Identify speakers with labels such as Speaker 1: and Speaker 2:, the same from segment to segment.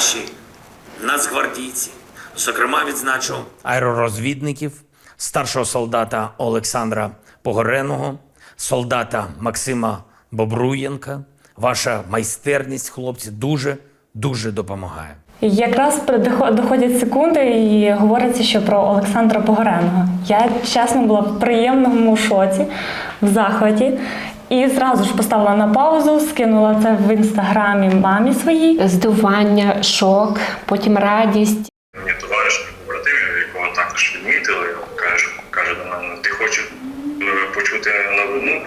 Speaker 1: наші нацгвардійці. Зокрема, відзначу аеророзвідників, старшого солдата Олександра Погореного, солдата Максима Бобруєнка. Ваша майстерність, хлопці, дуже дуже допомагає.
Speaker 2: Якраз доходять секунди і говориться, що про Олександра Погореного. Я чесно була в приємному шоці, в захваті. І зразу ж поставила на паузу, скинула це в інстаграмі мамі своїй.
Speaker 3: здивування, шок, потім радість.
Speaker 4: Мені товариш побратимів, якого також відмітили, каже, каже до мене, ти хочеш е, почути новину.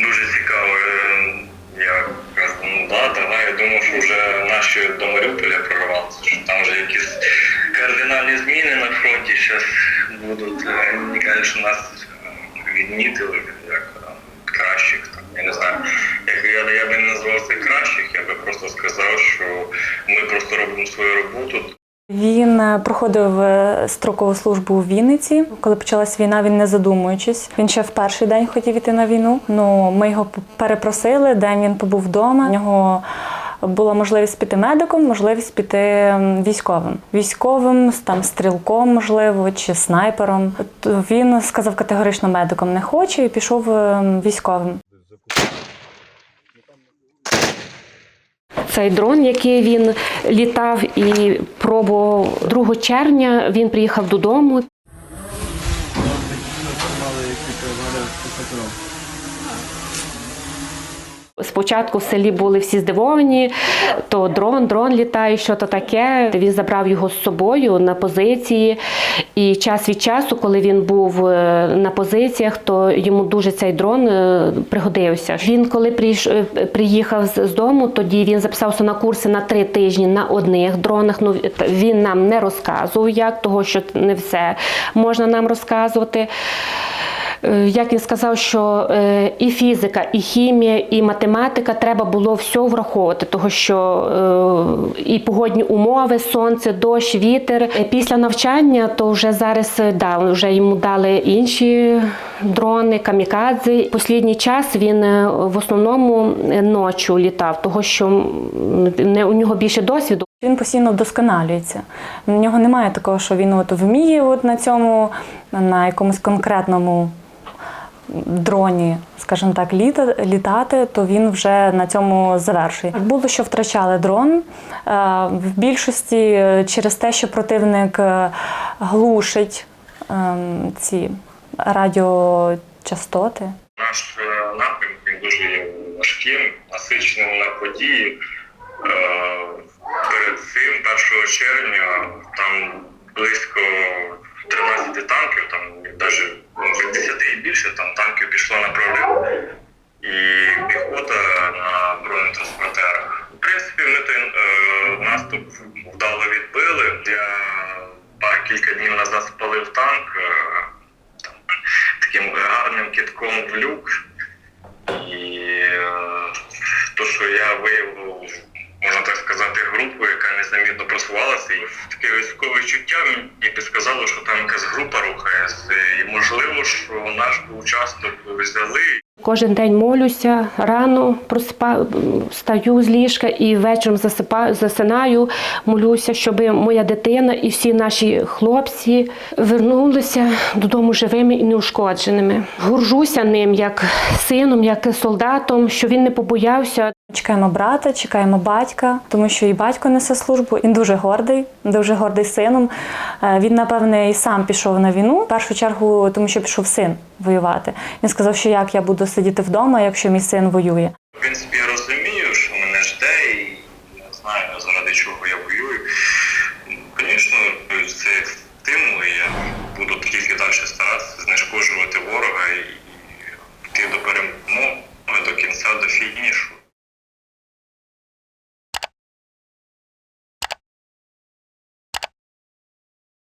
Speaker 4: Дуже цікаво. Е, Я кажу, ну да, давай. Я думав, що вже наші до Маріуполя прорвалися, що там вже якісь кардинальні зміни на фронті зараз будуть. Е, Мені кажуть, що нас відмітили як. Я знаю, як я, я би не назвав це кращих, я би просто сказав, що ми просто робимо свою роботу.
Speaker 2: Він е, проходив е, строкову службу у Вінниці. Коли почалась війна, він не задумуючись. Він ще в перший день хотів іти на війну. Ну ми його перепросили. День він побув вдома. У нього була можливість піти медиком, можливість піти військовим. Військовим, там стрілком, можливо, чи снайпером. Він сказав категорично медиком не хоче і пішов е, військовим.
Speaker 3: Цей дрон, який він літав і пробував 2 червня, він приїхав додому. Спочатку в селі були всі здивовані, то дрон, дрон літає, що то таке. Він забрав його з собою на позиції. І час від часу, коли він був е, на позиціях, то йому дуже цей дрон е, пригодився. Він, коли е, приїхав з дому, тоді він записався на курси на три тижні на одних дронах. Ну він нам не розказував, як того, що не все можна нам розказувати. Е, Як він сказав, що е, і фізика, і хімія, і математика треба було все враховувати, того що е, і погодні умови, сонце, дощ, вітер. Після навчання, то вже зараз да, вже йому дали інші дрони, камікадзе. Послідній час він в основному ночі літав, того що не у нього більше досвіду.
Speaker 2: Він постійно вдосконалюється. В нього немає такого, що він от вміє от на цьому, на якомусь конкретному дроні, скажімо так, літа, літати, то він вже на цьому завершує. Було, що втрачали дрон е, в більшості через те, що противник е, глушить ем, ці радіочастоти.
Speaker 4: Наш е, напрямок він дуже важким, насиченим на події. Перед цим 1 червня там близько 13 танків, там навіть від 10 і більше там танків пішло на прорив. І піхота на бронетранспортерах. В принципі, ми той е, наступ вдало відбили. Я пар кілька днів назад спалив танк е, там, таким гарним кітком в люк. І е, то, що я виявив, можна так сказати, групу, яка незамітно просувалася, і таке військове чуття мені сказало, що там якась група рухає. І можливо, що наш учасник взяли.
Speaker 3: Кожен день молюся рано, проспа, встаю з ліжка і вечором засипаю, засинаю, молюся, щоб моя дитина і всі наші хлопці вернулися додому живими і неушкодженими. Горжуся ним як сином, як солдатом, що він не побоявся.
Speaker 2: Чекаємо брата, чекаємо батька, тому що і батько несе службу. Він дуже гордий, дуже гордий сином. Е, Він, напевне, і сам пішов на війну. В першу чергу, тому що пішов син воювати. Він сказав, що як я буду сидіти вдома, якщо мій син воює.
Speaker 4: В принципі, я розумію, що мене жде, і я знаю, заради чого я